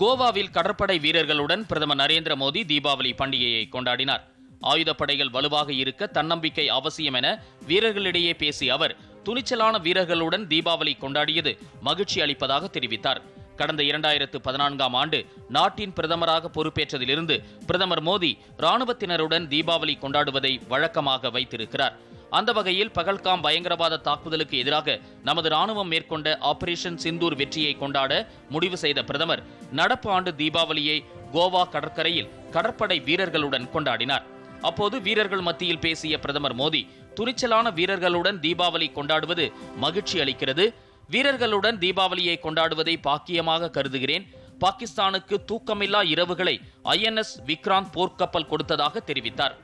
கோவாவில் கடற்படை வீரர்களுடன் பிரதமர் நரேந்திர மோடி தீபாவளி பண்டிகையை கொண்டாடினார். ஆயுதப்படைகள் வலுவாக இருக்க தன்னம்பிக்கை அவசியம் என வீரர்களிடையே பேசிய அவர் துணிச்சலான வீரர்களுடன் தீபாவளி கொண்டாடியது மகிழ்ச்சி அளிப்பதாக தெரிவித்தார். கடந்த இரண்டாயிரத்து பதினான்காம் ஆண்டு நாட்டின் பிரதமராக பொறுப்பேற்றதிலிருந்து பிரதமர் மோடி ராணுவத்தினருடன் தீபாவளி கொண்டாடுவதை வழக்கமாக வைத்திருக்கிறார். அந்த வகையில் பகல்காம் பயங்கரவாத தாக்குதலுக்கு எதிராக நமது ராணுவம் மேற்கொண்ட ஆபரேஷன் சிந்தூர் வெற்றியை கொண்டாட முடிவு செய்த பிரதமர் நடப்பு ஆண்டு தீபாவளியை கோவா கடற்கரையில் கடற்படை வீரர்களுடன் கொண்டாடினார். அப்போது வீரர்கள் மத்தியில் பேசிய பிரதமர் மோடி துணிச்சலான வீரர்களுடன் தீபாவளி கொண்டாடுவது மகிழ்ச்சி அளிக்கிறது வீரர்களுடன் தீபாவளியை கொண்டாடுவதை பாக்கியமாக கருதுகிறேன். பாகிஸ்தானுக்கு தூக்கமில்லா இரவுகளை ஐஎன்எஸ் விக்ராந்த் போர்க்கப்பல் கொடுத்ததாக தெரிவித்தார்.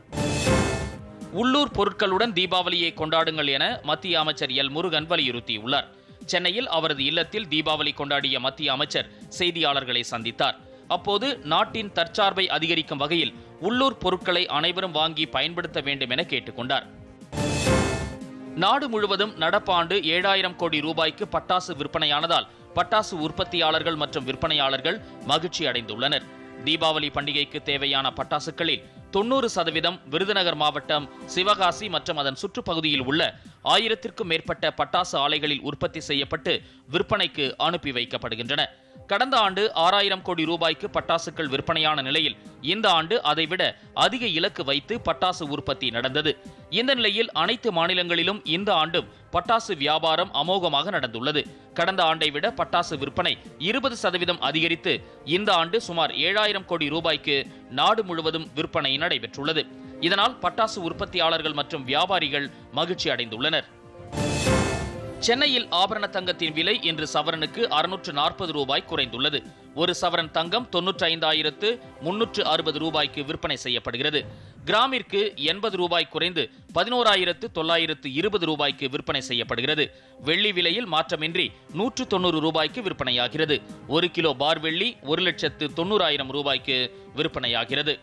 உள்ளூர் பொருட்களுடன் தீபாவளியை கொண்டாடுங்கள் என மத்திய அமைச்சர் எல். முருகன் வலியுறுத்தியுள்ளார். சென்னையில் அவரது இல்லத்தில் தீபாவளி கொண்டாடிய மத்திய அமைச்சர் செய்தியாளர்களை சந்தித்தார். அப்போது நாட்டின் தற்சார்பை அதிகரிக்கும் வகையில் உள்ளூர் பொருட்களை அனைவரும் வாங்கி பயன்படுத்த வேண்டும் என கேட்டுக்கொண்டார். நாடு முழுவதும் நடப்பாண்டு ஏழாயிரம் கோடி ரூபாய்க்கு பட்டாசு விற்பனையானதால் பட்டாசு உற்பத்தியாளர்கள் மற்றும் விற்பனையாளர்கள் மகிழ்ச்சி அடைந்துள்ளனர் தீபாவளி பண்டிகைக்கு தேவையான பட்டாசுகளில் தொண்ணூறு சதவீதம் விருதுநகர் மாவட்டம் சிவகாசி மற்றும் அதன் சுற்றுப்பகுதியில் உள்ள ஆயிரத்திற்கும் மேற்பட்ட பட்டாசு ஆலைகளில் உற்பத்தி செய்யப்பட்டு விற்பனைக்கு அனுப்பி வைக்கப்படுகின்றன. கடந்த ஆண்டு ஆறாயிரம் கோடி ரூபாய்க்கு பட்டாசுகள் விற்பனையான நிலையில் இந்த ஆண்டு அதைவிட அதிக இலக்கு வைத்து பட்டாசு உற்பத்தி நடந்தது. இந்த நிலையில் அனைத்து மாநிலங்களிலும் இந்த ஆண்டும் பட்டாசு வியாபாரம் அமோகமாக நடந்துள்ளது. கடந்த ஆண்டை விட பட்டாசு விற்பனை இருபது சதவீதம் அதிகரித்து இந்த ஆண்டு சுமார் ஏழாயிரம் கோடி ரூபாய்க்கு நாடு முழுவதும் விற்பனை விற்பனை நடைபெற்றுள்ளது. இதனால் பட்டாசு உற்பத்தியாளர்கள் மற்றும் வியாபாரிகள் மகிழ்ச்சி அடைந்துள்ளனர். சென்னையில் ஆபரண தங்கத்தின் விலை இன்று சவரனுக்கு அறுநூற்று நாற்பது ரூபாய் குறைந்துள்ளது. ஒரு சவரன் தங்கம் தொன்னூற்றி ஐந்தாயிரத்து முன்னூற்று அறுபது ரூபாய்க்கு விற்பனை செய்யப்படுகிறது. கிராமிற்கு எண்பது ரூபாய் குறைந்து பதினோராயிரத்து தொள்ளாயிரத்து இருபது ரூபாய்க்கு விற்பனை செய்யப்படுகிறது. வெள்ளி விலையில் மாற்றமின்றி நூற்று தொண்ணூறு ரூபாய்க்கு விற்பனையாகிறது. ஒரு கிலோ பார் வெள்ளி ஒரு லட்சத்து தொண்ணூறாயிரம் ரூபாய்க்கு விற்பனையாகிறது.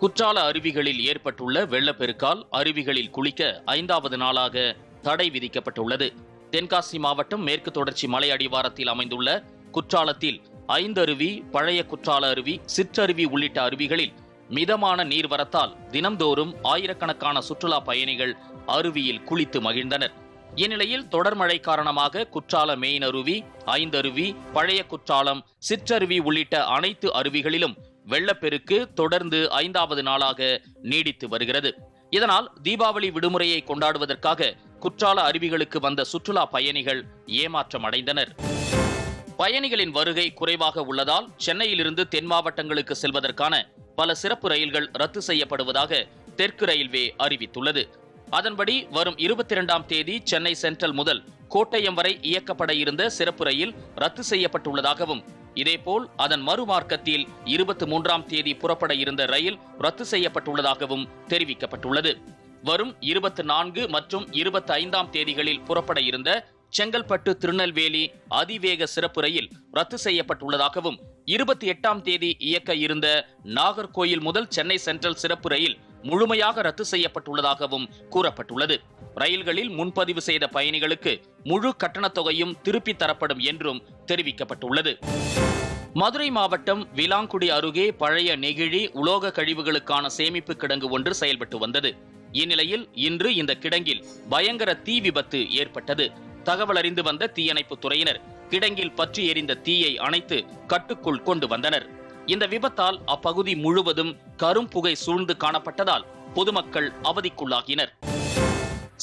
குற்றால அருவிகளில் ஏற்பட்டுள்ள வெள்ளப்பெருக்கால் அருவிகளில் குளிக்க ஐந்தாவது நாளாக தடை விதிக்கப்பட்டுள்ளது. தென்காசி மாவட்டம் மேற்கு தொடர்ச்சி மலை அடிவாரத்தில் அமைந்துள்ள குற்றாலத்தில் ஐந்தருவி பழைய குற்றால அருவி சிற்றருவி உள்ளிட்ட அருவிகளில் மிதமான நீர்வரத்தால் தினம்தோறும் ஆயிரக்கணக்கான சுற்றுலா பயணிகள் அருவியில் குளித்து மகிழ்ந்தனர். இந்நிலையில் தொடர் மழை காரணமாக குற்றால மெயின் அருவி ஐந்தருவி பழைய குற்றாலம் சிற்றருவி உள்ளிட்ட அனைத்து அருவிகளிலும் வெள்ளப்பெருக்கு தொடர்ந்து ஐந்தாவது நாளாக நீடித்து வருகிறது. இதனால் தீபாவளி விடுமுறையை கொண்டாடுவதற்காக குற்றால அருவிகளுக்கு வந்த சுற்றுலா பயணிகள் ஏமாற்றம் அடைந்தனர் பயணிகளின் வருகை குறைவாக உள்ளதால் சென்னையிலிருந்து தென் மாவட்டங்களுக்கு செல்வதற்கான பல சிறப்பு ரயில்கள் ரத்து செய்யப்படுவதாக தெற்கு ரயில்வே அறிவித்துள்ளது. அதன்படி வரும் இருபத்தி இரண்டாம் தேதி சென்னை சென்ட்ரல் முதல் கோட்டயம் வரை இயக்கப்பட இருந்த சிறப்பு ரயில் ரத்து செய்யப்பட்டுள்ளதாகவும் இதேபோல் அதன் மறுமார்க்கத்தில் இருபத்தி மூன்றாம் தேதி புறப்பட இருந்த ரயில் ரத்து செய்யப்பட்டுள்ளதாகவும் தெரிவிக்கப்பட்டுள்ளது. வரும் இருபத்தி நான்கு மற்றும் இருபத்தி ஐந்தாம் தேதிகளில் புறப்பட இருந்த செங்கல்பட்டு திருநெல்வேலி அதிவேக சிறப்பு ரயில் ரத்து செய்யப்பட்டுள்ளதாகவும் இருபத்தி எட்டாம் தேதி இயக்க இருந்த நாகர்கோயில் முதல் சென்னை சென்ட்ரல் சிறப்பு ரயில் முழுமையாக ரத்து செய்யப்பட்டுள்ளதாகவும் கூறப்பட்டுள்ளது. ரயில்களில் முன்பதிவு செய்த பயணிகளுக்கு முழு கட்டணத் தொகையும் திருப்பித் தரப்படும் என்றும் தெரிவிக்கப்பட்டுள்ளது. மதுரை மாவட்டம் விலாங்குடி அருகே பழைய நெகிழி உலோக கழிவுகளுக்கான சேமிப்பு கிடங்கு ஒன்று செயல்பட்டு வந்தது. இந்நிலையில் இன்று இந்த கிடங்கில் பயங்கர தீ விபத்து ஏற்பட்டது. தகவல் அறிந்து வந்த தீயணைப்பு துறையினர் கிடங்கில் பற்றி எரிந்த தீயை அணைத்து கட்டுக்குள் கொண்டு வந்தனர். இந்த விபத்தால் அப்பகுதி முழுவதும் கரும்புகை சூழ்ந்து காணப்பட்டதால் பொதுமக்கள் அவதிக்குள்ளாகினர்.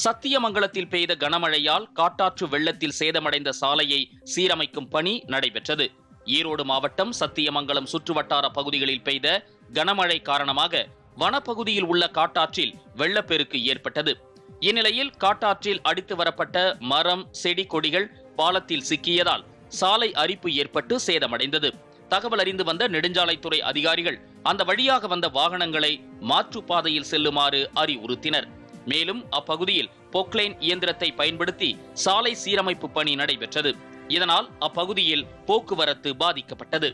சத்தியமங்கலத்தில் பெய்த கனமழையால் காட்டாற்று வெள்ளத்தில் சேதமடைந்த சாலையை சீரமைக்கும் பணி நடைபெற்றது. ஈரோடு மாவட்டம் சத்தியமங்கலம் சுற்றுவட்டார பகுதிகளில் பெய்த கனமழை காரணமாக வனப்பகுதியில் உள்ள காட்டாற்றில் வெள்ளப்பெருக்கு ஏற்பட்டது. இந்நிலையில் காட்டாற்றில் அடித்து வரப்பட்ட மரம் செடி கொடிகள் பாலத்தில் சிக்கியதால் சாலை அரிப்பு ஏற்பட்டு சேதமடைந்தது. தகவல் அறிந்து வந்த நெடுஞ்சாலைத்துறை அதிகாரிகள் அந்த வழியாக வந்த வாகனங்களை மாற்றுப்பாதையில் செல்லுமாறு அறிவுறுத்தினர். மேலும் அப்பகுதியில் பொக்லைன் இயந்திரத்தை பயன்படுத்தி சாலை சீரமைப்பு பணி நடைபெற்றது. இதனால் அப்பகுதியில் போக்குவரத்து பாதிக்கப்பட்டது.